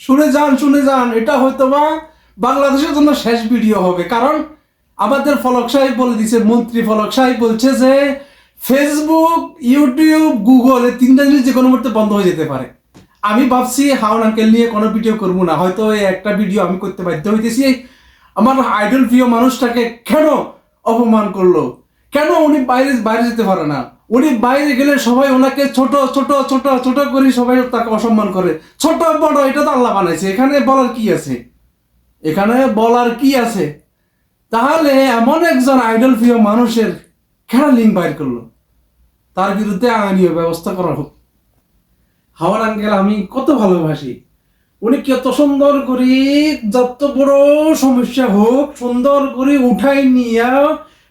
শুনে যান শুনে যান, এটা হয়তো বা বাংলাদেশের জন্য শেষ ভিডিও হবে। কারণ আমাদের ফলক সাহেব বলে দিছে, মন্ত্রী ফলক সাহেব বলছে যে ফেসবুক ইউটিউব গুগল এই তিনটা জিনিস যে কোনো মুহূর্তে বন্ধ হয়ে যেতে পারে। আমি ভাবছি হাওন আঙ্কেল নিয়ে কোনো ভিডিও করব না। হয়তো এই একটা ভিডিও আমি করতে বাধ্য হইতেছি। আমার আইডল প্রিয় মানুষটাকে কেন অপমান করল? কেন উনি বাইরে বাইরে যেতে পারে না? উনি বাইরে গেলে সবাই ওনাকে ছোট ছোট ছোট ছোট করে সবাই তাকে অসম্মান করে। ছোট, বড়, এটা তো আল্লাহ বানাইছে। এখানে বলার কি আছে? এখানে বলার কি আছে? তাহলে এমন একজন আইডল প্রিয় মানুষের কেন লিঙ্ক বাইর করল? তার বিরুদ্ধে আইনীয় ব্যবস্থা করা হোক। হাওয়ার আঙ্কেল, আমি কত ভালোবাসি। উনি কত সুন্দর করে যত বড় সমস্যা হোক, সুন্দর করে উঠাই নিয়ে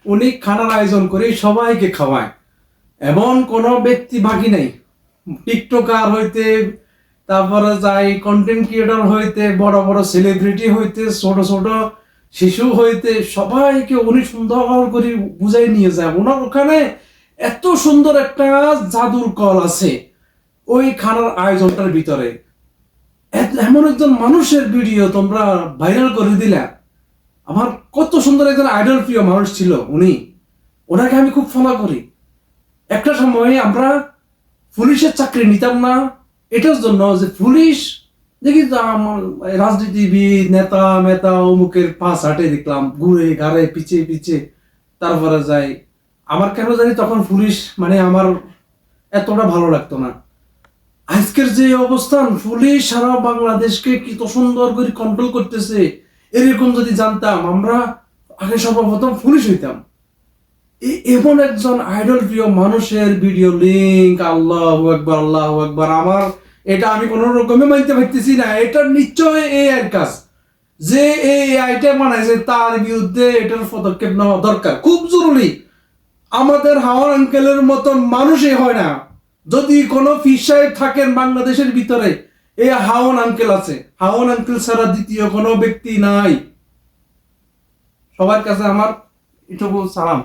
উনি খানার আয়োজন করে সবাইকে খাওয়ায়। এমন কোনো ব্যক্তি বাকি নেই। টিকটকার হইতে, তারপরে যাই কন্টেন্ট ক্রিয়েটর হইতে, বড় বড় সেলিব্রিটি হইতে, ছোট ছোট শিশু হইতে, সবাইকে উনি সুন্দর করে বুঝাই নিয়ে যায়। ওনার ওখানে এত সুন্দর একটা জাদুর কল আছে ওই খানার আয়োজনটার ভিতরে। এমন একজন মানুষের ভিডিও তোমরা ভাইরাল করে দিলা। আমার কত সুন্দর একজন আইডল প্রিয় মানুষ ছিল উনি। ওনাকে আমি খুব ফলো করি। একটা সময় আমরা পুলিশের চাকরি নিতাম না। এটার জন্য যে পুলিশ, দেখি রাজনীতিবিদ, নেতা মেতা অমুকের পাশ হাটে দেখলাম, ঘুরে ঘাড়ে পিছে পিছে তারপরে যাই। আমার কেন জানি তখন পুলিশ মানে আমার এতটা ভালো লাগতো না। আজকের যে অবস্থান, পুলিশ সারা বাংলাদেশকে কত সুন্দর করে কন্ট্রোল করতেছে। এরকম যদি জানতাম, আমরা আগে সর্বপ্রথম পুলিশ হইতাম। এমন একজন আইডল প্রিয় মানুষের ভিডিও লিঙ্ক আল্লাহ একবার আল্লাহ একবার আমার এটা আমি কোনো রকমে মানতে পারতেছি না। এটা নিশ্চয় এই এর কাজ। যে এই আইটেম বানাইছে, তার বিরুদ্ধে এটার পদক্ষেপ নেওয়া দরকার। খুব জরুরি। আমাদের হাওয়ার আঙ্কেলের মতন মানুষই হয় না। যদি কোনো ফিস সাহেব থাকেন বাংলাদেশের ভিতরে এই হাওন আঙ্কেল আছে। হাওন আঙ্কেল ছাড়া দ্বিতীয় কোনো ব্যক্তি নাই। সবার কাছে আমার এটুকু সালাম।